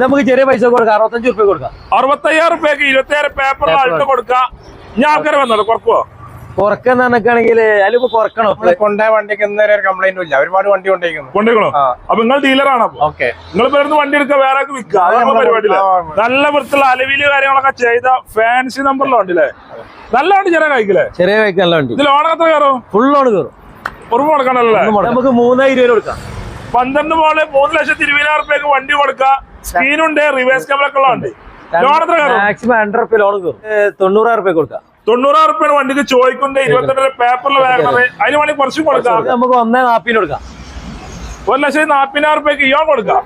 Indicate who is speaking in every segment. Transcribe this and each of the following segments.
Speaker 1: നമുക്ക് ചെറിയ പൈസ കൊടുക്കാം. അറുപത്തഞ്ച് റുപ്യ കൊടുക്കാം.
Speaker 2: അറുപത്തയ്യായിരം റുപ്യക്ക് ഇരുപത്തിയായിരം പേപ്പർ അൾട്ട് കൊടുക്കാം. ഞാൻ ആൾക്കാർ വന്നല്ലോ കുറക്കോ
Speaker 1: കുറക്കെന്ന് പറഞ്ഞാണെങ്കിൽ അതിലിപ്പോ കുറക്കണം?
Speaker 3: കൊണ്ടേ കൊണ്ടുപോയ വണ്ടിക്ക് ഇന്നേരെ ഒരു കംപ്ലൈന്റ് ഇല്ല. ഒരുപാട് വണ്ടി കൊണ്ടേക്കുന്നു
Speaker 2: കൊണ്ടുപോകണോ അപ്പൊ നിങ്ങൾ ഡീലറാണ്
Speaker 3: ഓക്കെ.
Speaker 2: നിങ്ങൾ പേരുന്ന് വണ്ടി എടുക്കുക വേറെ വിൽക്കുക. പരിപാടിയില്ല നല്ല വൃത്തിയുള്ള അലവിൽ കാര്യങ്ങളൊക്കെ ചെയ്ത ഫാൻസി നമ്പറിലെ വണ്ടിയില്ലേ നല്ല വണ്ടി ചെറിയ കഴിക്കില്ലേ
Speaker 1: ചെറിയ കഴിക്കും നല്ല വണ്ടി.
Speaker 2: ഇതിൽ ഓണം എത്ര കയറും?
Speaker 1: ഫുൾ ഓണ് കയറും.
Speaker 2: ഉറപ്പ് കൊടുക്കണല്ലേ
Speaker 1: നമുക്ക് മൂന്നായിരം രൂപ കൊടുക്കാം.
Speaker 2: പന്ത്രണ്ട് മോൾ മൂന്ന് ലക്ഷത്തി ഇരുപതിനായിരം റുപ്യക്ക് വണ്ടി കൊടുക്കുക. സ്ക്രീനുണ്ട് റിവേഴ്സ് ക്യാമറ ഒക്കെ ഉണ്ട് ലോൺ എത്ര
Speaker 1: മാക്സിമം രണ്ടര റുപ്യ ലോൺ കയറും ഏ, തൊണ്ണൂറായിരം റുപ്യ കൊടുക്കാം.
Speaker 2: തൊണ്ണൂറായിരം റുപ്യാണ് വണ്ടിക്ക് ചോദിക്കുന്നുണ്ട് ഇരുപത്തെട്ട് പേപ്പറിൽ വേഗം അതിന് വേണ്ടി കുറച്ചും കൊടുക്കാം.
Speaker 1: നമുക്ക് ഒന്നേ നാപ്പിന് കൊടുക്കാം.
Speaker 2: ഒരു ലക്ഷത്തി നാപ്പതിനായിരം റുപ്യക്ക് കൊടുക്കാം.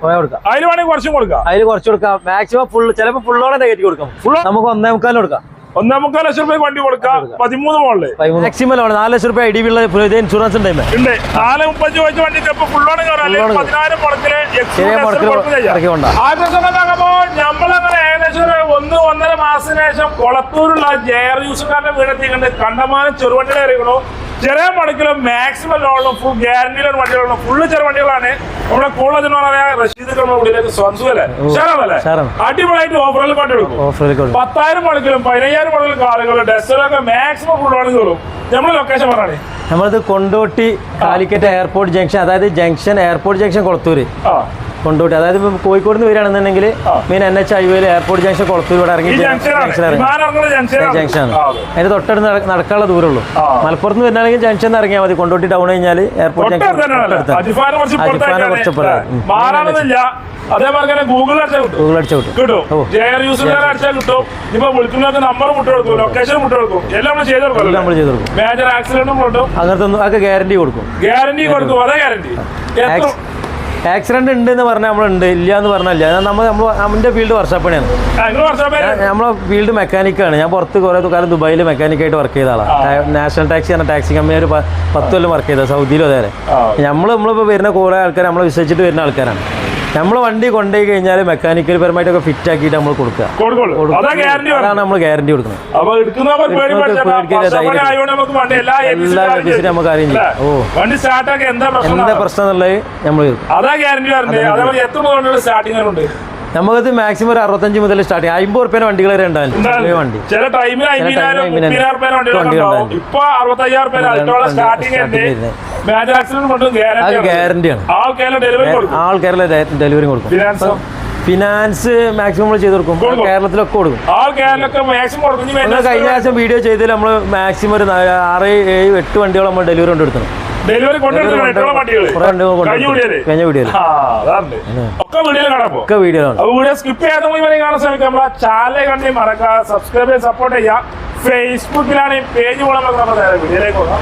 Speaker 2: അതിന് വേണമെങ്കിൽ കുറച്ചും കൊടുക്കാം.
Speaker 1: അതിന് കുറച്ച് കൊടുക്കാം. മാക്സിമം ഫുൾ ചിലപ്പോൾ ഫുള്ളോടെ കയറ്റി കൊടുക്കാം.
Speaker 2: ഫുൾ
Speaker 1: നമുക്ക് ഒന്നേ മുക്കാലും കൊടുക്കാം.
Speaker 2: ഒന്നേ മുക്കാൽ ലക്ഷം രൂപ വണ്ടി കൊടുക്കാം. പതിമൂന്ന് മോളിൽ
Speaker 1: മാക്സിമം ലോൺ നാല് ലക്ഷം രൂപ ഉള്ള ഇൻഷുറൻസ് ഉണ്ടായി
Speaker 2: ഉണ്ട് നാല് മുപ്പത്തി ചോദിച്ച വണ്ടിക്ക് ഇപ്പൊ ഫുള്ളോണ് കയറാം. പതിനായിരം
Speaker 1: മുടക്കിൽ.
Speaker 2: നമ്മളങ്ങനെ ഏകദേശം ഒന്ന് ഒന്നര മാസത്തിന് ശേഷം കൊളത്തൂരുള്ള ജയർ യൂസുകാരുടെ വീടെത്തിക്കണ്ട് കണ്ടമാനം ചെറുവണ്ടികൾ ഇറങ്ങണു ചെറിയ പണിക്കിലും മാക്സിമം ലോണിലും ഫുൾ ഗ്യാരണ്ടിയിലുള്ള വണ്ടികളും ഫുള്ള് ചെറിയ വണ്ടികളാണ്. നമ്മുടെ കൂടുതൽ എന്ന് പറഞ്ഞാൽ റഷീദ് ഉള്ളിലേക്ക് സ്വന്തമല്ലേ. അടിപൊളിയായിട്ട് ഓഫറിൽ കൊണ്ടെടുക്കും പത്തായിരം പണിക്കിലും പതിനയ്യായിരം മുടക്കിലും ആളുകൾ ഡെസ്റ്റിലൊക്കെ മാക്സിമം ഫുൾ ലോണിൽ കയറും. നമ്മുടെ ലൊക്കേഷൻ പറഞ്ഞാണ്
Speaker 1: നമ്മളത് കൊണ്ടോട്ടി കാലിക്കറ്റ് എയർപോർട്ട് ജംഗ്ഷൻ അതായത് junction airport junction Kolathur. Kondotty. അതായത് ഇപ്പം കോഴിക്കോട് നിന്ന് വരികയാണെന്നുണ്ടെങ്കിൽ മെയിൻ എൻ എച്ച് ഹൈവേയിൽ എയർപോർട്ട് ജംഗ്ഷൻ കൊളത്തൂർ ഇവിടെ ഇറങ്ങി ജംഗ്ഷൻ. അതിന് തൊട്ടടുത്ത് നടക്കാനുള്ള ദൂരമുള്ളൂ.
Speaker 2: ഉള്ളൂ
Speaker 1: മലപ്പുറത്ത് നിന്ന് വരുന്നാണെങ്കിൽ ജംഗ്ഷൻ ഇറങ്ങിയാൽ മതി. കൊണ്ടോട്ടി ടൗൺ കഴിഞ്ഞാൽ എയർപോർട്ട് ജംഗ്ഷൻ
Speaker 2: അജിഫാന. കുറച്ച് അതേപോലെ തന്നെ ഗൂഗിൾ
Speaker 1: ഗൂഗിൾ അടിച്ചു
Speaker 2: കിട്ടും. അടിച്ചാൽ ഇപ്പൊ വിളിക്കുന്നവർക്ക് നമ്പർ ലൊക്കേഷൻ എല്ലാം നമ്മൾ ചെയ്ത്
Speaker 1: എല്ലാം നമ്മൾ ചെയ്ത് കൊടുക്കും.
Speaker 2: മേജർ ആക്സിഡന്റും കൊണ്ടും.
Speaker 1: അങ്ങനത്തെ അതൊക്കെ ഗ്യാരണ്ടി കൊടുക്കും.
Speaker 2: ഗ്യാരണ്ടി കൊടുക്കും. അതേ ഗ്യാരണ്ടി
Speaker 1: ആക്സിഡന്റ് ഉണ്ട് എന്ന് പറഞ്ഞാൽ നമ്മളുണ്ട് ഇല്ല. എന്ന് പറഞ്ഞാൽ ഇല്ല നമ്മൾ നമ്മൾ നമ്മുടെ ഫീൽഡ് വർഷപ്പണിയാണ് നമ്മളെ ഫീൽഡ് മെക്കാനിക്കാണ് ഞാൻ പുറത്ത് കുറേ കാലം ദുബായിൽ മെക്കാനിക്കായിട്ട് വർക്ക് ചെയ്ത ആളാണ് നാഷണൽ ടാക്സി എന്ന ടാക്സി കമ്പനി ഒരു പത്ത് കൊല്ലം വർക്ക് ചെയ്ത സൗദിയിലും അതേ. നമ്മൾ നമ്മളിപ്പോൾ വരുന്ന കുറേ ആൾക്കാർ നമ്മളെ വിശ്വസിച്ചിട്ട് വരുന്ന ആൾക്കാരാണ്. നമ്മൾ വണ്ടി കൊണ്ടുപോയി കഴിഞ്ഞാൽ മെക്കാനിക്കൽ പരമായിട്ടൊക്കെ ഫിറ്റ് ആക്കിയിട്ട് നമ്മൾ കൊടുക്കുക. അതാണ് നമ്മൾ ഗ്യാരണ്ടി കൊടുക്കുന്നത്.
Speaker 2: എല്ലാ
Speaker 1: സർവീസിനും നമുക്ക്
Speaker 2: അറിയില്ല.
Speaker 1: ഓ.
Speaker 2: വണ്ടി സ്റ്റാർട്ടാക്കി എന്താ പ്രശ്നം?
Speaker 1: എന്താ പ്രശ്നം എന്നുള്ളത് നമ്മൾ
Speaker 2: അതാ ഗ്യാരണ്ടി എത്ര സ്റ്റാർട്ടിംഗ് ഉണ്ട്
Speaker 1: നമുക്കത് മാക്സിമം ഒരു അറുപത്തഞ്ച് മുതൽ സ്റ്റാർട്ട് ചെയ്യും. അമ്പത് റുപ്യ വണ്ടികൾ വരെ ചെറിയ വണ്ടി.
Speaker 2: ചില ടൈമിൽ
Speaker 1: അത് ഗ്യാരണ്ടിയാണ്
Speaker 2: ആൾ
Speaker 1: ആൾക്കാരിലെ ഡെലിവറി കൊടുക്കും.
Speaker 2: ഫിനാൻസോ
Speaker 1: മാക്സിമം നമ്മൾ ചെയ്ത് കൊടുക്കും. കേരളത്തിലൊക്കെ കൊടുക്കും. കഴിഞ്ഞ ആഴ്ച വീഡിയോ ചെയ്തതിൽ നമ്മൾ മാക്സിമം ഒരു ആറ് ഏഴ് എട്ട് വണ്ടികൾ നമ്മൾ ഡെലിവറി കൊണ്ടെടുത്തു
Speaker 2: ഡെലിവറി കൊണ്ടുവരുന്ന കഴിഞ്ഞ
Speaker 1: വീഡിയോയിൽ.
Speaker 2: ഒക്കെ വീഡിയോയിൽ.
Speaker 1: ഒക്കെ വീഡിയോ ആണ്
Speaker 2: അപ്പൊ വീഡിയോ സ്കിപ്പ് ചെയ്യാതെ കാണാൻ ശ്രമിക്കാം നമ്മളെ ചാനൽ കണ്ടി സബ്സ്ക്രൈബ് ചെയ്ത് സപ്പോർട്ട് ചെയ്യാം. ഫേസ്ബുക്കിലാണ് ഈ പേജ് പോലെ നമുക്ക് നമ്മുടെ നേരെ വീഡിയോയിലേക്ക് പോകാം.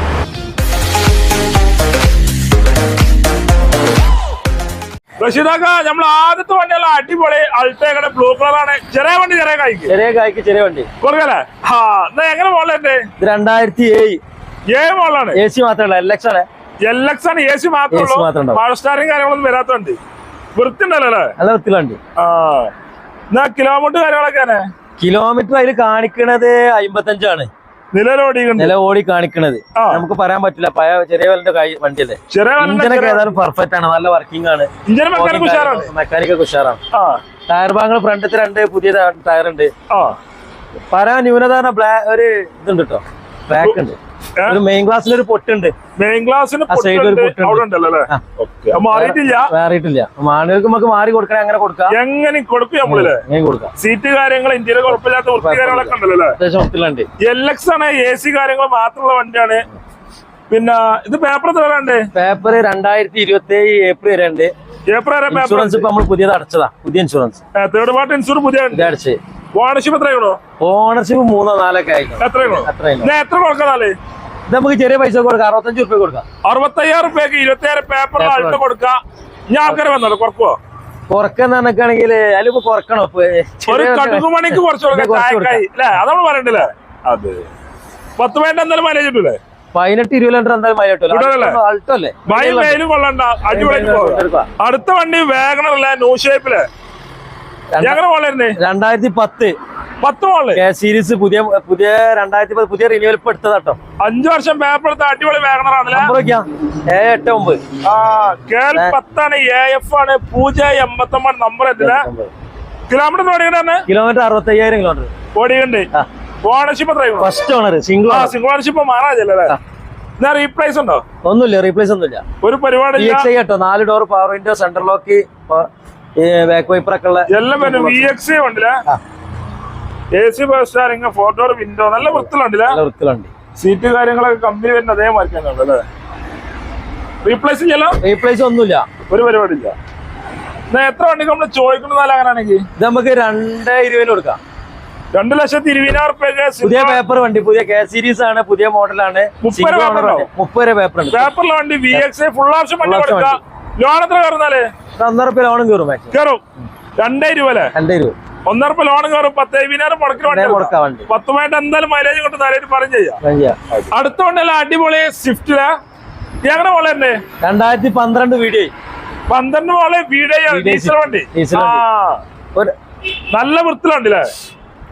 Speaker 2: റഷീദാക്ക നമ്മൾ ആദ്യത്തെ വണ്ടിയല്ല അടിപൊളി അൾട്ടേക്കടെ ബ്ലൂ കളറാണ് ചെറിയ വണ്ടി ചെറിയ കായ്ക്ക്.
Speaker 1: ചെറിയ കായ്ക്ക് ചെറിയ വണ്ടി.
Speaker 2: കൊടുക്കല്ലേ? ആ എന്നാ എങ്ങനെ
Speaker 1: മോളിലെ രണ്ടായിരത്തി ഏഴ്.
Speaker 2: ഏഴ് മോളാണ്
Speaker 1: എ സി മാത്രമല്ല എൽ എക്സ് ആണ്
Speaker 2: എൽ എക്സ് ആണ് എ സി മാത്രമേ. മഴ സ്റ്റാറിങ് കാര്യങ്ങളൊന്നും വരാത്തുണ്ട് വൃത്തിണ്ടല്ലോ
Speaker 1: നല്ല വൃത്തിയുള്ള
Speaker 2: ആ. എന്നാ കിലോമീറ്റർ കാര്യങ്ങളൊക്കെ
Speaker 1: കിലോമീറ്റർ അതിൽ കാണിക്കണത് അമ്പത്തഞ്ചാണ്
Speaker 2: നിലവിലോടി
Speaker 1: നില ഓടി കാണിക്കണത്. നമുക്ക് പറയാൻ പറ്റില്ല. പഴയ ചെറിയ വലിന്റെ വണ്ടിയല്ലേ?
Speaker 2: ചെറിയ
Speaker 1: ഇഞ്ചനൊക്കെ ഏതായാലും പെർഫെക്റ്റ് ആണ്. നല്ല വർക്കിംഗ് ആണ്. മെക്കാനിക്കൊക്കെ ഉഷാറാണ്. ടയർ ഭാഗങ്ങൾ ഫ്രണ്ടിൽ രണ്ട് പുതിയ ടയർ ഉണ്ട്.
Speaker 2: ആ.
Speaker 1: പറയാൻ ന്യൂനത ഒരു ഇതുണ്ട് കേട്ടോ ബ്ലാക്ക് ഉണ്ട്. ഒരു മെയിൻ ഗ്ലാസ്സിൽ ഒരു പൊട്ടുണ്ട്.
Speaker 2: മെയിൻ ക്ലാസ്സിന് മാറിയിട്ടില്ല?
Speaker 1: മാറിയിട്ടില്ല. മാണുകൾക്ക് നമുക്ക് മാറി കൊടുക്കണേ അങ്ങനെ കൊടുക്കാം.
Speaker 2: എങ്ങനെ കൊടുക്കും
Speaker 1: കൊടുക്കാം.
Speaker 2: സീറ്റ് കാര്യങ്ങൾ ഇന്ത്യയിലെ കുഴപ്പമില്ലാത്ത വൃത്തി കാര്യങ്ങളൊക്കെ ഉണ്ടല്ലോ
Speaker 1: അത്യാവശ്യം വൃത്തിയിലുണ്ട്
Speaker 2: എൽ എക്സ് ആണ് എ സി കാര്യങ്ങൾ മാത്രമുള്ള വണ്ടിയാണ്. പിന്നെ ഇത് പേപ്പർ തരാണ്ട്
Speaker 1: പേപ്പർ രണ്ടായിരത്തി ഇരുപത്തി ഏഴ് ഏപ്രിൽ വരെ ഉണ്ട്
Speaker 2: ഏപ്രിൽ വരെ
Speaker 1: ഇൻഷുറൻസ് ഇപ്പൊ നമ്മൾ പുതിയത് അടച്ചതാ. പുതിയ ഇൻഷുറൻസ്
Speaker 2: തേർഡ് പാർട്ടി ഇൻഷുറൻസ് പുതിയ
Speaker 1: അടച്ച്.
Speaker 2: ഓണർഷിപ്പ് എത്രയാണോ?
Speaker 1: ഓണർഷിപ്പ് മൂന്നോ നാലൊക്കെ
Speaker 2: എത്രയാണോ? ഞാൻ എത്ര കൊടുക്കാം
Speaker 1: ഇത് നമുക്ക് ചെറിയ പൈസ കൊടുക്കാം. അറുപത്തഞ്ച് റുപ്യ കൊടുക്കാം.
Speaker 2: അറുപത്തയ്യായിരം റുപ്യക്ക് ഇരുപത്തിയായിരം
Speaker 1: പേപ്പർ
Speaker 2: അൾട്ട് കൊടുക്കാം. ഞാൻ ആൾക്കാർ വന്നല്ലോ കുറക്കുവോ
Speaker 1: കുറക്കെന്ന് അതിലിപ്പോ കുറക്കണം. ഇപ്പൊ
Speaker 2: ഒരു കടുകുമണിക്ക് കുറച്ച് അതമ്മ പറയണ്ടല്ലേ? അതെ. പത്ത് വേണ്ട എന്തായാലും മൈലേജ് കിട്ടൂലേ?
Speaker 1: പതിനെട്ട് ഇരുപത് ലിറ്റർ എന്തായാലും മൈലട്ടോ
Speaker 2: കിട്ടുമല്ലേ?
Speaker 1: അൾട്ടോ അല്ലേ?
Speaker 2: കൊള്ളണ്ട. അടിപൊളിക്ക് അടുത്ത വണ്ടി വേഗണല്ലേ? ന്യൂ ഷേപ്പിൽ
Speaker 1: രണ്ടായിരത്തി പത്ത്.
Speaker 2: പത്ത് മോൾ
Speaker 1: കെ സീരീസ് പുതിയ പുതിയ രണ്ടായിരത്തി പത്ത് പുതിയ റിന്യൂവൽ ഇപ്പൊ എടുത്തതാട്ടോ
Speaker 2: അഞ്ചു വർഷം പേപ്പർ എടുത്ത അടിപൊളി
Speaker 1: നോക്കിയാ ഏഴ് എട്ട് ഒമ്പത്.
Speaker 2: ആ കേൾ പത്താണ് എ എഫ് ആണ് പൂജ്യം എൺപത്തി ഒമ്പത് നമ്പർ എത്തില്ല കിലോമീറ്റർ ഓടിക്കണ്ടേ
Speaker 1: കിലോമീറ്റർ അറുപത്തി അയ്യായിരം
Speaker 2: കിലോമീറ്റർ
Speaker 1: ഓടിയുണ്ട്.
Speaker 2: ഓണർഷിപ്പ് എത്ര
Speaker 1: ഫസ്റ്റ് ഓണർ സിംഗിൾ
Speaker 2: ആ സിംഗിൾ ഓണർഷിപ്പ് മാറാജല്ലേ. റീപ്ലേസ് ഉണ്ടോ?
Speaker 1: ഒന്നുമില്ല റീപ്ലേസ് ഒന്നുമില്ല.
Speaker 2: ഒരു പരിപാടി
Speaker 1: കേട്ടോ നാല് door power window centre lock back ഉള്ള
Speaker 2: എല്ലാം പിന്നെ വി എക്സ് ഉണ്ടല്ലേ?
Speaker 1: ആ.
Speaker 2: എ സി ബസ് സ്റ്റാറിങ് ഫോട്ടോ വിൻഡോ നല്ല വൃത്തിലുണ്ടല്ലേ
Speaker 1: നല്ല വൃത്തിലുണ്ട്
Speaker 2: സീറ്റ് കാര്യങ്ങളൊക്കെ കമ്പനി വരുന്ന അതേ മാറിക്കാനുണ്ട് അല്ലേ റീപ്ലേസ് ചെയ്യലോ
Speaker 1: റീപ്ലേസ് ഒന്നുമില്ല.
Speaker 2: ഒരു പരിപാടി ഇല്ല എത്ര നമ്മൾ ചോദിക്കുന്നതല്ല അങ്ങനെയാണെങ്കിൽ
Speaker 1: ഇത് നമുക്ക് രണ്ട് ഇരുപതിന് കൊടുക്കാം.
Speaker 2: രണ്ട് ലക്ഷത്തി ഇരുപതിനായിരം റുപ്യക്ക്
Speaker 1: പുതിയ പേപ്പർ വണ്ടി പുതിയ കെ സീരീസ് ആണ് പുതിയ മോഡലാണ്
Speaker 2: മുപ്പത്
Speaker 1: പേപ്പർ
Speaker 2: പേപ്പറിലെ വണ്ടി. വി എക്സ് ഫുൾ ഓപ്ഷൻ വണ്ടി കൊടുക്കാം. ലോൺ എത്ര കയറുന്നാലേ
Speaker 1: ഇത് ഒന്നര രൂപ ലോണും കയറും
Speaker 2: കയറും. രണ്ടേ രൂപ അല്ലേ?
Speaker 1: രണ്ടേ രൂപ
Speaker 2: ഒന്നര രൂപ ലോൺ കയറും. പത്ത് എഴുപതിനായിരം
Speaker 1: മുടക്കി
Speaker 2: പത്തുമായിട്ട് എന്തായാലും മൈലേജ് കൊണ്ട് പറഞ്ഞു ചെയ്യാം. അടുത്ത വണ്ടിയല്ല അടിപൊളി സ്വിഫ്റ്റിൽ എങ്ങനെ പോലെ തന്നെ
Speaker 1: രണ്ടായിരത്തി പന്ത്രണ്ട് വീഡിയോ
Speaker 2: പന്ത്രണ്ട് പോലെ വീഡിയോ ഡീസൽ വണ്ടി. നല്ല വൃത്തിലുണ്ടല്ലേ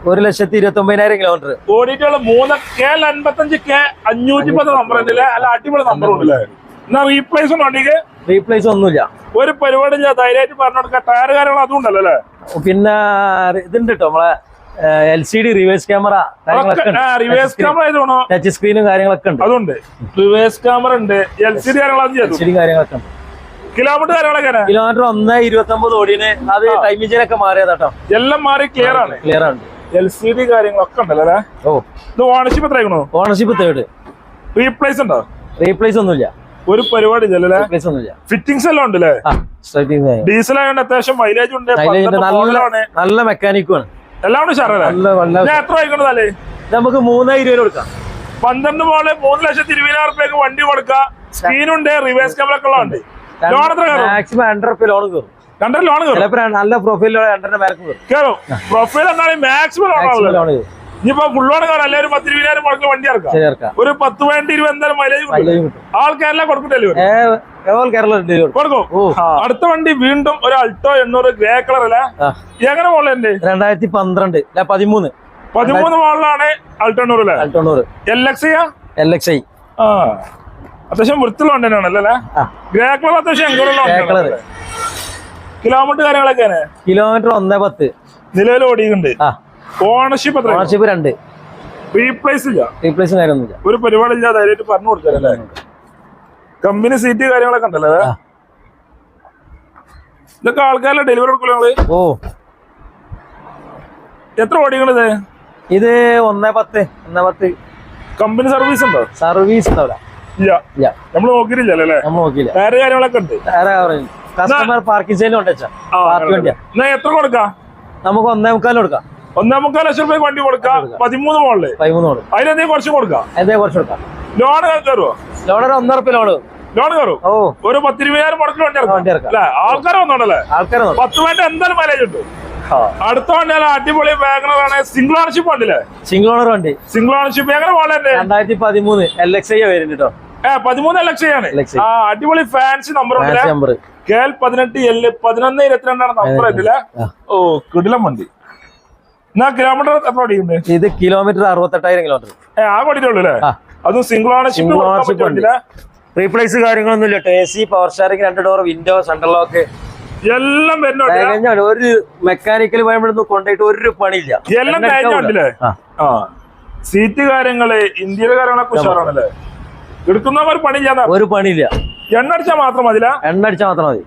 Speaker 1: ഒരു ലക്ഷത്തി ഇരുപത്തി ഒമ്പതിനായിരം കിലോമീറ്റർ
Speaker 2: ഓടിയിട്ടുള്ള മൂന്ന് കെ അൻപത്തഞ്ച് കെ അഞ്ഞൂറ്റി പത്ത് നമ്പർ ഉണ്ടല്ലേ അല്ല? അടിപൊളി നമ്പർ ഉണ്ടല്ലേ എന്നാ റീപ്ലേസ് വണ്ടിക്ക്.
Speaker 1: റീപ്ലേസ് ഒന്നുമില്ല.
Speaker 2: ഒരു പരിപാടി ഇല്ല ധൈര്യമായിട്ട് പറഞ്ഞു കൊടുക്കുക. ടയർ കാര്യങ്ങൾ അതും ഉണ്ടല്ലോ അല്ലേ?
Speaker 1: പിന്നെ ഇതുണ്ട് കേട്ടോ നമ്മളെ L C D reverse camera
Speaker 2: reverse camera ആയതുകൊണ്ടോ
Speaker 1: touch സ്ക്രീനും കാര്യങ്ങളൊക്കെ ഉണ്ട്.
Speaker 2: അതുണ്ട്. റിവേഴ്സ് ക്യാമറ ഉണ്ട്. എൽ സി ഡി
Speaker 1: സി കാര്യങ്ങളൊക്കെ ഉണ്ട്.
Speaker 2: കിലോമീറ്റർ കാര്യങ്ങളൊക്കെ
Speaker 1: കിലോമീറ്റർ ഒന്ന് ഇരുപത്തി ഒമ്പത് ഓടിന് അത് ടൈം ഇഞ്ചിനൊക്കെ മാറിയതാട്ടോ
Speaker 2: എല്ലാം മാറി ക്ലിയർ ആണ്.
Speaker 1: ക്ലിയർ ആണ്.
Speaker 2: എൽ സി ഡി കാര്യങ്ങളൊക്കെ ഉണ്ടല്ലോ
Speaker 1: ഓ.
Speaker 2: ഇത് ഓണർഷിപ്പ് എത്ര
Speaker 1: ഓണർഷിപ്പ് തേർഡ്
Speaker 2: റീപ്ലേസ് ഉണ്ടോ?
Speaker 1: റീപ്ലേസ് ഒന്നുമില്ല.
Speaker 2: ഒരു പരിപാടി ഇല്ലല്ലേ ഫിറ്റിംഗ്സ് എല്ലാം ഉണ്ടല്ലേ?
Speaker 1: സ്ട്രൈറ്റിംഗ്
Speaker 2: ഡീസൽ ആയതുകൊണ്ട് അത്യാവശ്യം മൈലേജ് ഉണ്ട്
Speaker 1: നല്ല മെക്കാനിക്കും മെക്കാനിക്കുമാണ്
Speaker 2: എല്ലാം ഉണ്ട് ഞാൻ എത്ര വായിക്കണതല്ലേ
Speaker 1: നമുക്ക് മൂന്നായിരം രൂപ കൊടുക്കാം.
Speaker 2: പന്ത്രണ്ട് പോലെ മൂന്ന് ലക്ഷത്തി ഇരുപതിനായിരം രൂപയ്ക്ക് വണ്ടി കൊടുക്കാം. സ്ക്രീനുണ്ട് റിവേഴ്സ് ക്യാമറ ഒക്കെ ഉള്ള ഉണ്ട്. ലോൺ എത്ര
Speaker 1: മാക്സിമം രണ്ടര റുപ്യ ലോൺ കയറും.
Speaker 2: രണ്ടര ലോൺ കയറും?
Speaker 1: നല്ല പ്രൊഫൈലിലൂടെ രണ്ടര പേർക്ക് കയറും.
Speaker 2: കയറും. പ്രൊഫൈൽ എന്നാലും മാക്സിമം ലോൺ ആവുള്ളൂ. ഇനിയിപ്പോ ഫുള്ളോട് ലോൺ അല്ലെ ഒരു പത്ത് ഇരുപതിനായിരം മുടക്കിൽ വണ്ടി ഇറക്കാം. ഒരു പത്ത് വേണ്ടി ഇരുപത് എന്തായാലും മൈലേജ് ആൾക്കാരെല്ലാം കൊടുക്കും ഡെലിവറി കൊടുക്കും. അടുത്ത വണ്ടി വീണ്ടും ഒരു അൾട്ടോ എണ്ണൂറ് ഗ്രേ കളർ അല്ലേ? എങ്ങനെ മോളുണ്ട്
Speaker 1: രണ്ടായിരത്തി പന്ത്രണ്ട് പതിമൂന്ന്.
Speaker 2: പതിമൂന്ന് മോളിലാണ് അൾട്ടോ എണ്ണൂറ് അല്ലേ?
Speaker 1: തൊണ്ണൂറ്
Speaker 2: L X
Speaker 1: L X I
Speaker 2: ആ. അത്യാവശ്യം വൃത്തിയുള്ള വണ്ടി തന്നെയാണല്ലോ അല്ലേ? ഗ്രേ കളർ അത്യാവശ്യം കിലോമീറ്റർ കാര്യങ്ങളൊക്കെ
Speaker 1: കിലോമീറ്റർ ഒന്നേ പത്ത്.
Speaker 2: നിലവിൽ ഓടിയിട്ടുണ്ട്.
Speaker 1: ആ.
Speaker 2: ഓണർഷിപ്പ് എത്ര
Speaker 1: ഓണർഷിപ്പ് രണ്ട്.
Speaker 2: റീപ്ലേസ് ഇല്ല?
Speaker 1: റീപ്ലേസ് കാര്യമൊന്നുമില്ല
Speaker 2: ഒരു പരിപാടി ഇല്ല ധൈര്യമായിട്ട് പറഞ്ഞു കൊടുത്തല്ലേ കമ്പനി സീറ്റ് കാര്യങ്ങളൊക്കെ ഉണ്ടല്ലോ. ഇതൊക്കെ ആൾക്കാരെ ഡെലിവറി കൊടുക്കില്ല
Speaker 1: ഓ.
Speaker 2: എത്ര ഓടിക്കണത്
Speaker 1: ഇത്? ഒന്നേ പത്ത് ഒന്നേ പത്ത്.
Speaker 2: കമ്പനി സർവീസ് ഉണ്ടോ?
Speaker 1: സർവീസ് ഉണ്ടാവില്ല.
Speaker 2: ഇല്ല.
Speaker 1: ഇല്ല.
Speaker 2: നമ്മൾ അല്ലേ?
Speaker 1: നമ്മൾ നോക്കിയില്ല.
Speaker 2: വേറെ കാര്യങ്ങളൊക്കെ ഉണ്ട്.
Speaker 1: വേറെ കസ്റ്റമർ പാർക്കിംഗ് പാർട്ടി വണ്ടിയാ.
Speaker 2: എന്നാ എത്ര കൊടുക്കാം?
Speaker 1: നമുക്ക് ഒന്നേ മുക്കാലും കൊടുക്കാം.
Speaker 2: ഒന്നേ മുക്കാൽ ലക്ഷം രൂപ വണ്ടി കൊടുക്കാം. പതിമൂന്ന് മോളിൽ
Speaker 1: പതിമൂന്ന് കൊടുക്കാം
Speaker 2: അതിലെന്തെങ്കിലും കുറച്ച് കൊടുക്കാം.
Speaker 1: എന്തേ കുറച്ച് കൊടുക്കാം.
Speaker 2: ലോൺ കയറുമോ
Speaker 1: ലോൺ ഒരു ഒന്നര റുപ്യ ലോൺ
Speaker 2: ലോൺ കയറും?
Speaker 1: ഓ.
Speaker 2: ഒരു പത്തിരുപതിനായിരം മുടക്കിൽ വണ്ടി
Speaker 1: വണ്ടി
Speaker 2: ഇറക്കാം. അല്ലേ? ആൾക്കാർ വന്നോണ്ടല്ലേ?
Speaker 1: ആൾക്കാരെ നോക്കാം
Speaker 2: പത്ത് വേണ്ട എന്തായാലും മൈലേജ് ഉണ്ട്? അടുത്ത വണ്ടി അടിപൊളി വാഗണറാണ് സിംഗിൾ ഓണർഷിപ്പ് വണ്ടില്ലേ
Speaker 1: സിംഗിൾ ഓണർ വണ്ടി.
Speaker 2: സിംഗിൾ ഓണർഷിപ്പ് എങ്ങനെ പോകണ്ടേ
Speaker 1: രണ്ടായിരത്തി പതിമൂന്ന് എൽ എക്സ് ഐ വരുന്നുണ്ട് കേട്ടോ
Speaker 2: ഏ പതിമൂന്ന്. ആ അടിപൊളി ഫാൻസി നമ്പർ
Speaker 1: ഉണ്ട്
Speaker 2: കെ എൽ പതിനെട്ട് എൽ പതിനൊന്ന് ഇരുപത്തിരണ്ടാണ് നമ്പർ ഓ കിടിലം വണ്ടി. കിലോമീറ്റർ എത്ര അടിയുണ്ട്
Speaker 1: ഇത് കിലോമീറ്റർ അറുപത്തെട്ടായിരം കിലോമീറ്റർ
Speaker 2: ആ വണ്ടിയിട്ടുള്ളൂ അല്ലേ. അതും സിംഗിൾ ഓണർഷിപ്പ്
Speaker 1: ഓണർഷിപ്പ്.
Speaker 2: വണ്ടിയില്ലേ
Speaker 1: റീപ്ലേസ് കാര്യങ്ങളൊന്നും ഇല്ല എ സി പവർ സ്റ്റാറിംഗ് രണ്ട് ഡോർ വിൻഡോ സെൻട്രൽ ലോക്ക്
Speaker 2: എല്ലാം വരുന്നുണ്ട്
Speaker 1: ഒരു മെക്കാനിക്കൽ പോയപ്പോഴൊന്നും കൊണ്ടായിട്ട് ഒരു പണിയില്ല.
Speaker 2: എല്ലാം സീറ്റ് കാര്യങ്ങൾ ഇന്ത്യയിലെ കാര്യങ്ങളൊക്കെ ഉഷാറാണല്ലേ എടുക്കുന്നവർ
Speaker 1: ഒരു പണിയില്ല.
Speaker 2: എണ്ണ അടിച്ചാൽ മാത്രം മതില
Speaker 1: എണ്ണ അടിച്ചാൽ മാത്രം മതി.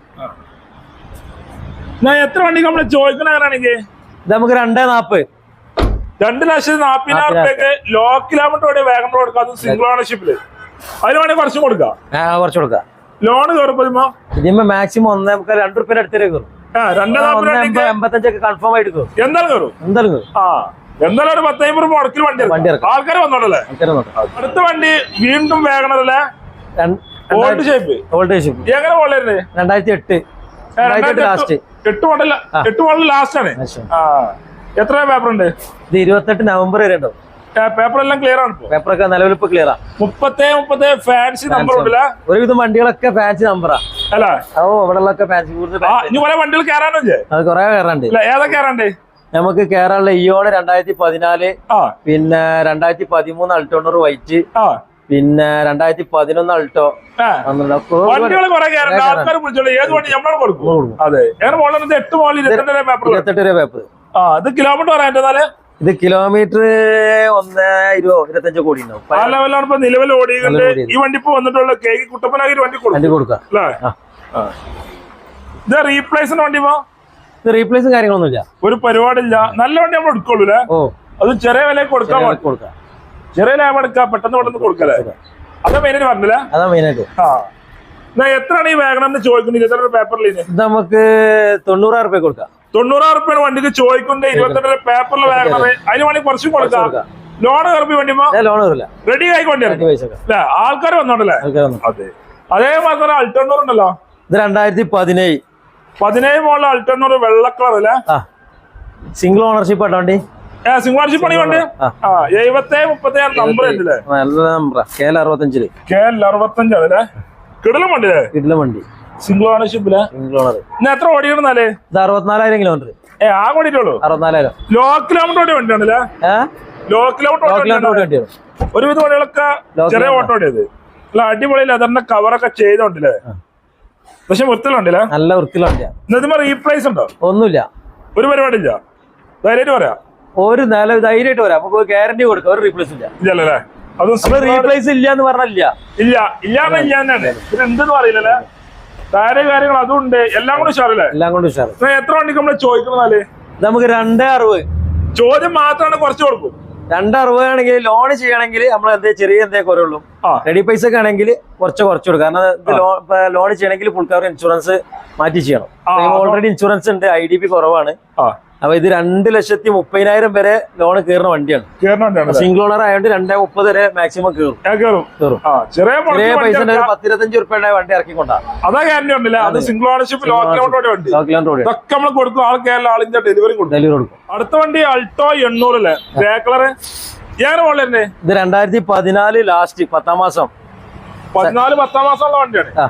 Speaker 2: ഞാൻ എത്ര വണ്ടി നമ്മൾ ചോദിക്കണ അങ്ങനെയാണെങ്കിൽ
Speaker 1: ഇത് നമുക്ക് രണ്ടേ നാപ്പ്.
Speaker 2: രണ്ട് ലക്ഷത്തി നാപ്പതിനായിരം റുപ്യക്ക് ലോ കിലോമീറ്റർ വരെ വേഗം കൊടുക്കാം. അത് സിംഗിൾ ഓണർഷിപ്പിൽ അതിന് വേണമെങ്കിൽ കുറച്ചും കൊടുക്കാം.
Speaker 1: കുറച്ച് കൊടുക്കാം.
Speaker 2: ലോൺ കയറുമ്പോ
Speaker 1: ഇതിന്മേ മാക്സിമം ഒന്നേ നമുക്ക് രണ്ട് റുപ്യ അടുത്തേക്ക് കയറും എൺപത്തഞ്ചൊക്കെ കൺഫേം ആയിട്ട് കയറും
Speaker 2: എന്തായാലും കയറും
Speaker 1: എന്തായാലും കയറും
Speaker 2: ആ എന്തായാലും ഒരു പത്തൈമ്പത് രൂപ മുടക്കിൽ വണ്ടി. ആൾക്കാർ അടുത്ത വണ്ടി വീണ്ടും വേഗണല്ലേ? ഓൾഡ് ഷേപ്പ്
Speaker 1: വോൾട്ടേജ്
Speaker 2: എങ്ങനെ പോളരുത്
Speaker 1: രണ്ടായിരത്തി എട്ട്. രണ്ടായിരത്തി എട്ട് ലാസ്റ്റ്
Speaker 2: എട്ട് മോഡൽ എട്ട് മോഡൽ ലാസ്റ്റ് ആണ്. എത്ര പേപ്പർ ഉണ്ട്?
Speaker 1: ഇത് ഇരുപത്തെട്ട് നവംബർ വരെ ഉണ്ടോ
Speaker 2: പേപ്പർ എല്ലാം ക്ലിയർ ആണ് പേപ്പർ
Speaker 1: ഒക്കെ നിലവിൽ ഇപ്പൊ ക്ലിയറാ
Speaker 2: മുപ്പത്തേ മുപ്പത്തേ ഫാൻസി നമ്പർ ഉണ്ടല്ലേ?
Speaker 1: ഒരുവിധം വണ്ടികളൊക്കെ ഫാൻസി നമ്പറാ
Speaker 2: അല്ല.
Speaker 1: ഓ ഇവിടെ ഉള്ളൊക്കെ ഫാൻസി
Speaker 2: ഇനി കുറെ വണ്ടികൾ കയറാനുണ്ട്
Speaker 1: അത് കുറെ കയറാണ്ട്
Speaker 2: ഏതൊക്കെ ഏതാ കയറാണ്ട്
Speaker 1: നമുക്ക് കേരള ഇയോണ് രണ്ടായിരത്തി പതിനാല് പിന്നെ രണ്ടായിരത്തി പതിമൂന്ന് അൾട്ടോണർ വൈറ്റ്
Speaker 2: ആ.
Speaker 1: പിന്നെ രണ്ടായിരത്തി പതിനൊന്ന് അൾട്ടോ. ഇരുപത്തെട്ട് രൂപ പേപ്പർ
Speaker 2: ആ ഇത് കിലോമീറ്റർ
Speaker 1: ഇത് കിലോമീറ്റർ ഒന്ന് ഇരുപത് ഇരുപത്തഞ്ച് കോടി ഉണ്ടാവും.
Speaker 2: നിലവിൽ ഓടിയുണ്ട് ഈ വണ്ടി ഇപ്പൊ വന്നിട്ടുള്ള കേക്ക് കുട്ടപ്പനാക്കി വണ്ടി കൊടുക്കും.
Speaker 1: വണ്ടി കൊടുക്കാം
Speaker 2: അല്ലേ?
Speaker 1: ആ.
Speaker 2: ആ. ഇത് റീപ്ലേസിന് വണ്ടി പോ
Speaker 1: ഇത് റീപ്ലേസും കാര്യങ്ങളൊന്നുമില്ല.
Speaker 2: ഒരു പരിപാടിയില്ല. നല്ല വണ്ടി നമ്മൾ എടുക്കുള്ളൂ അത് ചെറിയ വിലയ്ക്ക് കൊടുക്കാം
Speaker 1: കൊടുക്കാം.
Speaker 2: ചെറിയ ലാബ് എടുക്കാം പെട്ടെന്ന് പെട്ടെന്ന് കൊടുക്കല്ലേ? അതാ. മെയിനായിട്ട് പറഞ്ഞില്ല?
Speaker 1: അതാ മെയിനായിട്ട്
Speaker 2: ആ. എത്രയാണ് ഈ വാഗണം എന്ന് ചോദിക്കുന്നത് ഇരുപത്തെട്ട് പേപ്പറിൽ
Speaker 1: ഇത് നമുക്ക് തൊണ്ണൂറായിരം റുപ്യ കൊടുക്കാം.
Speaker 2: തൊണ്ണൂറായിരം റുപ്യാണ് വണ്ടിക്ക് ചോദിക്കുന്നത് ഇരുപത്തെട്ട് പേപ്പറിൽ വാഗണർ അതിന് വേണ്ടി കുറച്ചും കൊടുക്കാം. ലോൺ കയറി വണ്ടിമോ
Speaker 1: ഞാൻ ലോൺ വരില്ല
Speaker 2: റെഡി ആയി വണ്ടി
Speaker 1: അഞ്ച് പൈസ ഒക്കെ
Speaker 2: അല്ലേ ആൾക്കാർ വന്നോണ്ടല്ലേ? അതെ. അതേമാതിരി അൾട്ടണ്ണൂർ ഉണ്ടല്ലോ?
Speaker 1: ഇത് രണ്ടായിരത്തി പതിനേഴ്.
Speaker 2: പതിനേഴ് മോളിൽ അൾട്ടണ്ണൂർ വെള്ള കളർ അല്ലേ?
Speaker 1: സിംഗിൾ ഓണർഷിപ്പ് ആട്ടോ വണ്ടി?
Speaker 2: ഏ സിംഗാർഷി പണി കൊണ്ട്
Speaker 1: ആ.
Speaker 2: ആ എഴുപത്തേഴ് മുപ്പത്തേഴ് നമ്പർ ഉണ്ടല്ലേ
Speaker 1: നല്ല നമ്പറാ കെ എൽ അറുപത്തഞ്ചിൽ.
Speaker 2: കെ എൽ അറുപത്തഞ്ചാണ് അല്ലേ? കിടലും
Speaker 1: വണ്ടി
Speaker 2: സിംഗിൾ ഓണർഷിപ്പിൽ
Speaker 1: സിംഗിൾ ഓണർ
Speaker 2: ഇന്ന് എത്ര
Speaker 1: ഇത് അറുപത്തിനാലായിരം കിലോമീറ്റർ
Speaker 2: ഏ ആ ഓടിയിട്ടുള്ളൂ?
Speaker 1: അറുപത്തിനാലായിരം.
Speaker 2: ലോ കിലോമീറ്റർ ഓടിയ വണ്ടിയാണല്ലേ ലോ കിലോമീറ്റർ ഓടിയ ഒരുവിധ വണ്ടികളൊക്കെ ചെറിയ. ഓട്ടോ ഓടിയത്. അല്ല അടിപൊളി ലെതറിന്റെ കവറൊക്കെ ചെയ്തോണ്ടല്ലേ പക്ഷെ വൃത്തിലുണ്ടല്ലേ
Speaker 1: നല്ല
Speaker 2: ഇന്നത്തെ റീപ്ലേസ് ഉണ്ടോ?
Speaker 1: ഒന്നുമില്ല.
Speaker 2: ഒരു പരിപാടി ഇല്ല ധൈര്യമായിട്ട് പറയാം.
Speaker 1: ഒരു നില ധൈര്യമായിട്ട് വരാം. നമുക്ക് ഗ്യാരണ്ടി കൊടുക്കാം. ഒരു റീപ്ലേസ് ഇല്ല.
Speaker 2: ഇല്ലല്ലേ? അതും
Speaker 1: റീപ്ലേസ് ഇല്ല എന്ന് പറഞ്ഞില്ല.
Speaker 2: ഇല്ല. ഇല്ലാന്ന് ഇല്ല തന്നെയാണ് എന്തെന്ന് അറിയില്ലല്ലേ താരെ കാര്യങ്ങൾ അതും ഉണ്ട്. എല്ലാം കൂടെ ഉഷാറല്ലേ?
Speaker 1: എല്ലാം കൂടെ ഉഷാറ്.
Speaker 2: എത്ര വണ്ടിക്ക് നമ്മൾ
Speaker 1: ചോദിക്കുന്നതാൽ നമുക്ക് രണ്ടേ അറുപത്.
Speaker 2: ചോദ്യം മാത്രമാണ് കുറച്ച് കൊടുക്കും.
Speaker 1: രണ്ട് അറുപത് ആണെങ്കിൽ ലോൺ ചെയ്യണമെങ്കിൽ നമ്മൾ എന്തേ ചെറിയ എന്തേ കുറയുള്ളൂ. റെഡി പൈസ ഒക്കെ ആണെങ്കിൽ കുറച്ച് കുറച്ച് കൊടുക്കാം. കാരണം ലോൺ ചെയ്യണമെങ്കിൽ ഫുൾ കവർ ഇൻഷുറൻസ് മാറ്റി ചെയ്യണം. ഓൾറെഡി ഇൻഷുറൻസ് ഉണ്ട്. ഐ ഡി പി കുറവാണ്. അപ്പൊ ഇത് രണ്ട് ലക്ഷത്തി മുപ്പതിനായിരം വരെ ലോൺ കയറുന്ന വണ്ടിയാണ്. സിംഗിൾ ഓണർ ആയതുകൊണ്ട് രണ്ടേ മുപ്പത് വരെ മാക്സിമം കയറും
Speaker 2: ചെറിയ
Speaker 1: പൈസ ഒരു. പത്തിരുപത്തഞ്ച് ഉറുപ്പയുടെ വണ്ടി ഇറക്കിക്കൊണ്ടാണ്
Speaker 2: അതാ ഗ്യാരണ്ടി ഉണ്ടല്ലേ? അത് സിംഗിൾ ഓണർഷിപ്പ് ലോക്കിലോട്ട് വണ്ടി.
Speaker 1: കിലോമീറ്റർ ഓടി
Speaker 2: ഇതൊക്കെ നമ്മൾ കൊടുക്കും. ആൾ കേരള ആളിന്റെ ഡെലിവറി കൊടുക്കും.
Speaker 1: ഡെലിവറി കൊടുക്കും.
Speaker 2: അടുത്ത വണ്ടി അൾട്ടോ എണ്ണൂറ് ഗ്രേ കളറ് ഞാൻ
Speaker 1: ഇത് രണ്ടായിരത്തി പതിനാല് ലാസ്റ്റ് പത്താം മാസം.
Speaker 2: പതിനാല് പത്താം മാസമുള്ള വണ്ടിയാണ്.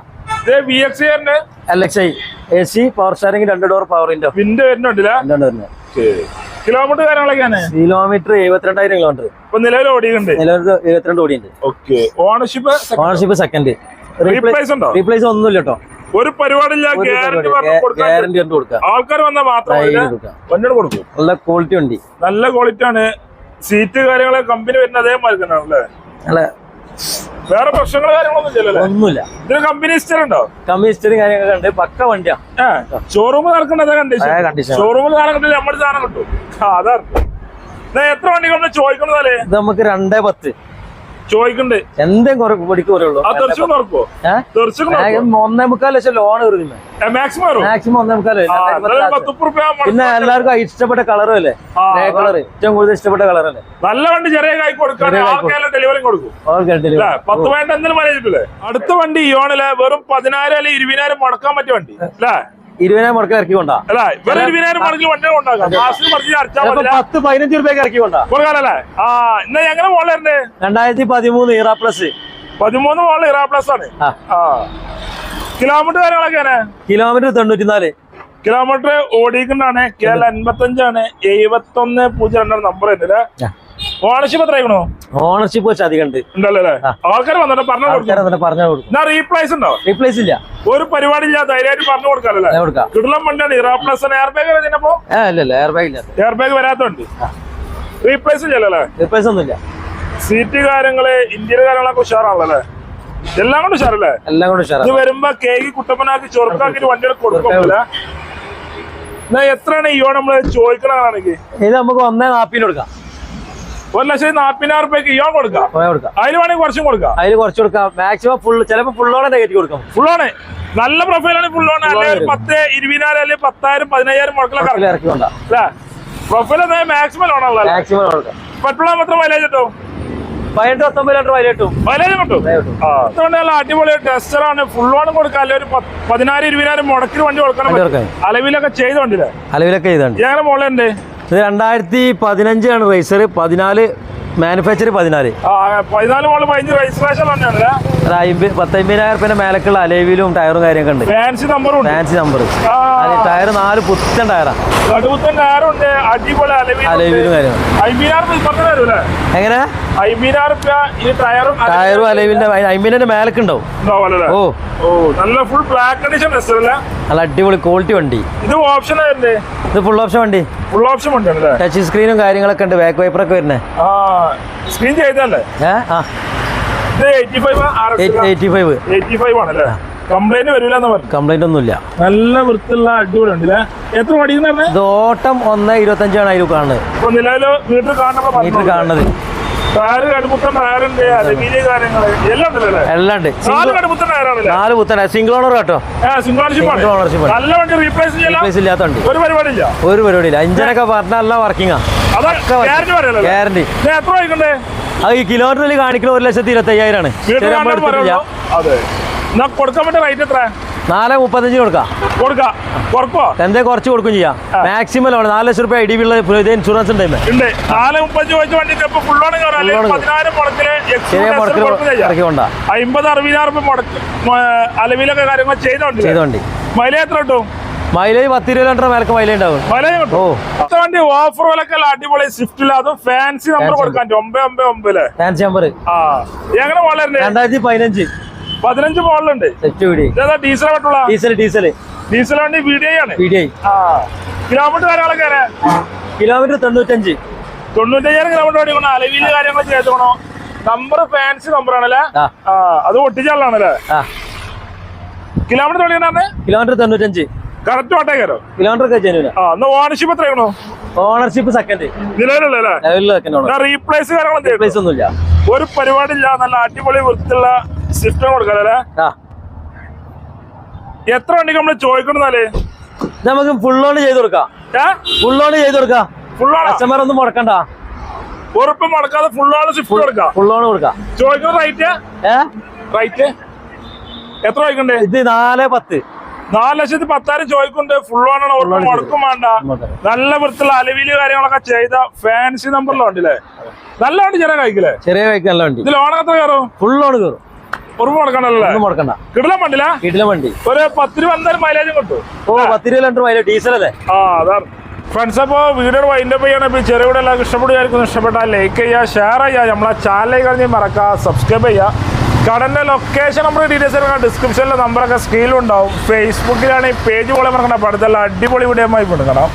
Speaker 1: L X I A C power steering രണ്ട് ഡോർ പവർ വിൻഡോ
Speaker 2: വിൻഡ് വരുന്നുണ്ടല്ലേ
Speaker 1: രണ്ടാണ് വരുന്നത്
Speaker 2: കിലോമീറ്റർ കാര്യങ്ങളൊക്കെയാണ്
Speaker 1: കിലോമീറ്റർ എഴുപത്തിരണ്ടായിരം കിലോമീറ്റർ
Speaker 2: ഇപ്പൊ നിലവിൽ ഓടിയുണ്ട്
Speaker 1: നിലവിൽ എഴുപത്തിരണ്ട് ഓടിയുണ്ട്
Speaker 2: okay ownership
Speaker 1: ownership second
Speaker 2: replace ഉണ്ടോ?
Speaker 1: റീപ്ലേസ് ഒന്നുമില്ല കേട്ടോ.
Speaker 2: ഒരു പരിപാടിയില്ല ഗ്യാരണ്ടി
Speaker 1: കൊടുക്കാം
Speaker 2: ആൾക്കാർ വന്നാൽ
Speaker 1: ധൈര്യം കൊടുക്കാം. നല്ല ക്വാളിറ്റി ഉണ്ട്
Speaker 2: നല്ല ക്വാളിറ്റി ആണ്. സീറ്റ് കാര്യങ്ങളെ കമ്പനി വരുന്ന അതേ അല്ലേ
Speaker 1: നല്ല
Speaker 2: വേറെ പ്രശ്നങ്ങൾ കാര്യങ്ങളൊന്നും ഇല്ലല്ലേ
Speaker 1: ഒന്നുമില്ല.
Speaker 2: ഇതിന് കമ്പനി ഹിസ്റ്റർ ഉണ്ടോ?
Speaker 1: ഹിസ്റ്ററി കാര്യങ്ങളൊക്കെ ഉണ്ട് പക്ക വണ്ടിയാ.
Speaker 2: ഷോറൂമിൽ നടക്കേണ്ടത് കണ്ടീഷൻ. ഷോറൂമിൽ സാധനം കിട്ടില്ല നമ്മുടെ സാധനം കിട്ടും. അതാ എത്ര വണ്ടി
Speaker 1: ചോദിക്കുന്നതല്ലേ നമുക്ക് രണ്ടേ പത്ത്.
Speaker 2: ചോദിക്കണ്ടേ.
Speaker 1: എന്തേ പൊടിക്ക് ഒന്നേ മുക്കാൽ ലക്ഷം ലോൺ
Speaker 2: മാക്സിമം
Speaker 1: ഒന്നേ മുക്കാൽ പിന്നെ എല്ലാവർക്കും ഇഷ്ടപ്പെട്ട കളറും അല്ലേ? കളർ ഏറ്റവും കൂടുതൽ ഇഷ്ടപ്പെട്ട കളർ അല്ലേ?
Speaker 2: നല്ല വണ്ടി ചെറിയ കൈ ഡെലിവറി കൊടുക്കും. പത്ത് പതിനെട്ട് എന്തെങ്കിലും അടുത്ത വണ്ടി ഇയോണിൽ വെറും പതിനായിരം അല്ലെങ്കിൽ ഇരുപതിനായിരം മുടക്കാൻ പറ്റിയ വണ്ടി. അല്ലേ?
Speaker 1: ഇരുപതിനായിരം മുടക്കിൽ ഇറക്കി കൊണ്ടാ. പത്ത് പതിനഞ്ച് രൂപയ്ക്ക് ഇറക്കി കൊണ്ടാ. രണ്ടായിരത്തി പതിമൂന്ന് ഇറ പ്ലസ്.
Speaker 2: പതിമൂന്ന് മോളിൽ ഇറാ പ്ലസ് ആണ്. കിലോമീറ്റർ കാര്യങ്ങളൊക്കെയാണ്
Speaker 1: കിലോമീറ്റർ തൊണ്ണൂറ്റിനാല്.
Speaker 2: കിലോമീറ്റർ ഓടിക്കുന്നതാണ് കേരള അൻപത്തഞ്ചാണ് എഴുപത്തി ഒന്ന് പൂജ്യം രണ്ടാണ് നമ്പർ ഉണ്ട് ഓണർഷിപ്പ് എത്ര ആയിക്കണോ?
Speaker 1: ഓണർഷിപ്പ് വെച്ച് അധികം ഉണ്ട്.
Speaker 2: ഉണ്ടല്ലോ? ആൾക്കാർ വന്നിട്ട് പറഞ്ഞു
Speaker 1: പറഞ്ഞു കൊടുക്കും.
Speaker 2: റീപ്ലേസ് ഉണ്ടോ?
Speaker 1: റീപ്ലേസ് ഇല്ല.
Speaker 2: ഒരു പരിപാടി ഇല്ല ധൈര്യമായിട്ട് പറഞ്ഞു
Speaker 1: കൊടുക്കാല്ലേ? കൊടുക്കാം.
Speaker 2: കിടലം പണ്ടാണ് റീപ്ലേസ് പ്ലസ് എയർ ബാഗ് വരുന്നപ്പോ
Speaker 1: എയർ ബാഗ് ഇല്ല
Speaker 2: എയർ ബാഗ് വരാത്തോണ്ട് റീപ്ലേസ് ഇല്ലല്ലേ
Speaker 1: റീപ്ലേസ് ഒന്നുമില്ല
Speaker 2: സീറ്റ് കാര്യങ്ങൾ ഇന്ത്യയിലെ കാര്യങ്ങളൊക്കെ ഉഷാറാണല്ലേ എല്ലാം കൊണ്ട് ഉഷാറല്ലേ?
Speaker 1: എല്ലാം കൊണ്ട് ഉഷാറാ.
Speaker 2: ഇത് വരുമ്പോ കേക്ക് കുട്ടപ്പനാക്കി ചൊറുക്കാക്കി വണ്ടികൾ എന്നാ എത്രയാണ് ഇയോ നമ്മൾ ചോദിക്കണമെങ്കിൽ
Speaker 1: ഇത് നമുക്ക് ഒന്നേ നാപ്പിന് കൊടുക്കാം.
Speaker 2: ഒരു ലക്ഷത്തി നാപ്പതിനായിരം റുപ്യക്ക് ഇയോ കൊടുക്കാം. അതിൽ വേണമെങ്കിൽ കുറച്ചും കൊടുക്കാം.
Speaker 1: അതിൽ കുറച്ച് കൊടുക്കാം. മാക്സിമം ഫുൾ ചിലപ്പോൾ ഫുള്ളോടെ കയറ്റി കൊടുക്കാം.
Speaker 2: ഫുള്ളോണ് നല്ല പ്രൊഫൈലാണ് ഫുള്ളോണ് അല്ലെങ്കിൽ പത്ത് ഇരുപതിനായിരം അല്ലെങ്കിൽ പത്തായിരം പതിനായിരം മുടക്കിലൊക്കെ അല്ലേ? പ്രൊഫൈൽ മാക്സിമം ലോണാണല്ലോ
Speaker 1: മാക്സിമം
Speaker 2: പെട്രോൾ മാത്രം മൈലേജ് കിട്ടും? അടിപൊളി ടെസ്റ്ററാണ് ഫുൾ ഓൺ കൊടുക്കാം. അല്ലെങ്കിൽ ഒരു പതിനായിരം ഇരുപതിനായിരം മുടക്കിൽ വണ്ടി കൊടുക്കണം. അലവിലൊക്കെ ചെയ്തോണ്ടില്ലേ?
Speaker 1: അലവിലൊക്കെ ചെയ്തുണ്ട്.
Speaker 2: ഞങ്ങളുടെ മോളുണ്ട്
Speaker 1: ഇത് രണ്ടായിരത്തി പതിനഞ്ചാണ് റേസർ പതിനാല്. മാനുഫാക്ചർ പതിനാല് പത്തമ്പതിനായിരം റുപ്യ മേലക്കുള്ള അലേവിലും ടയറും കാര്യമൊക്കെ ഉണ്ട്.
Speaker 2: Fancy number
Speaker 1: fancy number tyre നാല് പുത്തൻ
Speaker 2: ടയറാണ്
Speaker 1: അലേവിലും
Speaker 2: അല്ലേ?
Speaker 1: എങ്ങനെ?
Speaker 2: ടയറും
Speaker 1: ടയറും അമ്പതിനായിരം
Speaker 2: മേലക്കുണ്ടാവും
Speaker 1: ഓ.
Speaker 2: നല്ല ഫുൾ ബ്ലാക്ക്
Speaker 1: നല്ല അടിപൊളി ക്വാളിറ്റി വണ്ടി.
Speaker 2: ഇത് ഓപ്ഷൻ ആയിരുന്നേ?
Speaker 1: ഇത് ഫുൾ ഓപ്ഷൻ വണ്ടി.
Speaker 2: ഫുൾ ഓപ്ഷൻ വണ്ടിയാണ് ആണല്ലേ
Speaker 1: ടച്ച് സ്ക്രീനും കാര്യങ്ങളൊക്കെ ഉണ്ട് ബാക്ക് വൈപ്പറൊക്കെ വരുന്നേ.
Speaker 2: ആ സ്ക്രീൻ ചെയ്തല്ലേ
Speaker 1: ഏ? ആ.
Speaker 2: കംപ്ലൈന്റ്
Speaker 1: ഒന്നുമില്ല.
Speaker 2: നല്ല വൃത്തിയുള്ള അടിപൊളി ഉണ്ട് അല്ലേ എത്ര
Speaker 1: ഓട്ടം ഒന്ന് ഇരുപത്തഞ്ചാണ് അതിൽ കാണുന്നത്.
Speaker 2: മീറ്റർ
Speaker 1: കാണുന്നത്.
Speaker 2: എല്ലാം
Speaker 1: എല്ലാം ഉണ്ട്.
Speaker 2: നാല്
Speaker 1: പുത്തന സിംഗിൾ ഓണർ കേട്ടോ?
Speaker 2: സിംഗിൾ ഓണർഷിപ്പ് റീപ്ലേസ്
Speaker 1: ഇല്ലാത്ത വണ്ടി.
Speaker 2: ഒരു പരിപാടിയില്ല.
Speaker 1: ഒരു പരിപാടിയില്ല. അഞ്ചനൊക്കെ പറഞ്ഞാൽ നല്ല വർക്കിംഗാ
Speaker 2: ഗ്യാരണ്ടി
Speaker 1: അത് ഈ കിലോമീറ്ററിൽ കാണിക്കുന്ന ഒരു ലക്ഷത്തി ഇരുപത്തി അയ്യായിരമാണ്
Speaker 2: കൊടുക്കാൻ പറ്റിയ റേറ്റ് എത്ര
Speaker 1: നാല് മുപ്പത്തഞ്ച് കൊടുക്കാം.
Speaker 2: കൊടുക്കാം. കുറക്കോ
Speaker 1: എന്തേ കുറച്ച് കൊടുക്കും ചെയ്യാം. മാക്സിമം ആണ് നാല് ലക്ഷം റുപ്യ ഐ ഡി ഉള്ള ഇൻഷുറൻസ് ഉണ്ട്.
Speaker 2: നാല് മുപ്പത്തഞ്ച് വണ്ടിക്ക് ഇപ്പൊ
Speaker 1: ഫുൾ
Speaker 2: പതിനായിരം
Speaker 1: മുടക്കിൽ കൊണ്ടാ
Speaker 2: അമ്പത് അറുപതിനായിരം മുടക്ക് അലവിലൊക്കെ കാര്യങ്ങൾ ചെയ്തോണ്ട്
Speaker 1: ചെയ്ത
Speaker 2: മൈലേജ് എത്ര കിട്ടും?
Speaker 1: മൈലേജ് പത്ത് ഇരുപത് ലിറ്റർ മേലക്ക് മൈലേജ് ഉണ്ടാവും
Speaker 2: വണ്ടി ഓഫർ വിലക്കെ അടിപൊളി സ്വിഫ്റ്റ് അതും ഫാൻസി നമ്പർ കൊടുക്കാൻ ഒമ്പത് ഒമ്പത് ഒമ്പത്
Speaker 1: ഫാൻസി നമ്പർ
Speaker 2: എങ്ങനെ
Speaker 1: രണ്ടായിരത്തി പതിനഞ്ച്.
Speaker 2: പതിനഞ്ച് മോളിലുണ്ട് ഡീസൽ
Speaker 1: ഡീസൽ ഡീസൽ.
Speaker 2: ഡീസൽ വണ്ടി ആണ്.
Speaker 1: പി ഡി ഐ
Speaker 2: ആ. കിലോമീറ്റർ കാര്യങ്ങളൊക്കെ
Speaker 1: കിലോമീറ്റർ തൊണ്ണൂറ്റഞ്ച്.
Speaker 2: തൊണ്ണൂറ്റഞ്ചായിരം കിലോമീറ്റർ ഓടിക്കണോ? അലവിൽ കാര്യങ്ങളൊക്കെ ചെയ്തോണോ? നമ്പർ ഫാൻസി നമ്പർ ആണല്ലേ? അത് ഒട്ടിച്ചാളാണല്ലേ കിലോമീറ്റർ ഓടിക്കണേ
Speaker 1: കിലോമീറ്റർ തൊണ്ണൂറ്റഞ്ച്.
Speaker 2: കറക്റ്റ് ഓട്ടേക്കാരോ
Speaker 1: കിലോമീറ്റർ
Speaker 2: ആ എന്നാ ഓണർഷിപ്പ് എത്രയാണോ?
Speaker 1: ഓണർഷിപ്പ് സെക്കൻഡ് നിലവിലുള്ള
Speaker 2: റീപ്ലേസ്
Speaker 1: കാര്യങ്ങളൊന്നും ഒന്നുമില്ല.
Speaker 2: ഒരു പരിപാടിയില്ല നല്ല അടിപൊളി വൃത്തിയുള്ള സ്വിഫ്റ്റ് കൊടുക്കാല്ലേ എത്ര വണ്ടിക്ക് നമ്മൾ ചോദിക്കണമെന്നാൽ?
Speaker 1: ഇത് നമുക്ക് ഫുൾ ഓൺ ചെയ്ത് കൊടുക്കാം. ഫുൾ ഓൺ ചെയ്ത് കൊടുക്കാം.
Speaker 2: ഫുള്ളാണ്
Speaker 1: കസ്റ്റമർ ഒന്നും മുടക്കണ്ട.
Speaker 2: ഉറപ്പ് മുടക്കാതെ ഫുള്ളോൺ സ്വിഫ്റ്റ് കൊടുക്കാം.
Speaker 1: ഫുൾ ഓൺ കൊടുക്കാം.
Speaker 2: ചോദിക്കുന്ന റൈറ്റ് റൈറ്റ് എത്ര ചോദിക്കണ്ടേ?
Speaker 1: ഇത് നാല് പത്ത്.
Speaker 2: നാല് ലക്ഷത്തി പത്തായിരം ചോദിക്കുന്നുണ്ട്. ഫുൾ ആണ്. ഉറപ്പ് മുടക്കും വേണ്ട. നല്ല വൃത്തിയുള്ള അലവിൽ കാര്യങ്ങളൊക്കെ ചെയ്ത ഫാൻസി നമ്പറിലുണ്ടല്ലേ നല്ല വണ്ടി ചെറിയ കഴിക്കില്ലേ
Speaker 1: ചെറിയ കഴിക്കാൻ ഇത്
Speaker 2: ലോണൊക്കെ എത്ര കയറും?
Speaker 1: ഫുൾ ഓൺ കയറും
Speaker 2: ഉറപ്പ് മുടക്കണല്ലേ
Speaker 1: മുടക്കണ്ട
Speaker 2: കിടിലം വണ്ടില?
Speaker 1: കിടിലം വണ്ടി.
Speaker 2: ഒരു പത്ത് രൂപ എന്തായാലും മൈലേജും കിട്ടും.
Speaker 1: ഓ പത്ത് രൂപ ലിറ്റർ മൈലേജ് ഡീസൽ അല്ലേ?
Speaker 2: ആ അതാണ് ഫ്രണ്ട്സ് അപ്പോൾ വീഡിയോ വൈൻഡ് അപ്പ് ചെയ്യണം. ഇപ്പോൾ ചെറുവിടെ എല്ലാവർക്കും ഇഷ്ടപ്പെടുകയായിരിക്കും ഇഷ്ടപ്പെട്ടാൽ ലൈക്ക് ചെയ്യുക ഷെയർ ചെയ്യുക. നമ്മളെ ചാനൽ കഴിഞ്ഞ് മറക്കുക സബ്സ്ക്രൈബ് ചെയ്യുക. കടന്റെ ലൊക്കേഷൻ നമ്മുടെ ഡീറ്റെയിൽസ് എടുക്കാം ഡിസ്ക്രിപ്ഷനിലെ നമ്പറൊക്കെ സ്ക്രീനിലുണ്ടാവും ഫേസ്ബുക്കിലാണ് ഈ പേജ് പോലെ മറക്കണം അപ്പോൾ അടുത്തുള്ള അടിപൊളി വീഡിയോ ആയി കൊടുക്കണം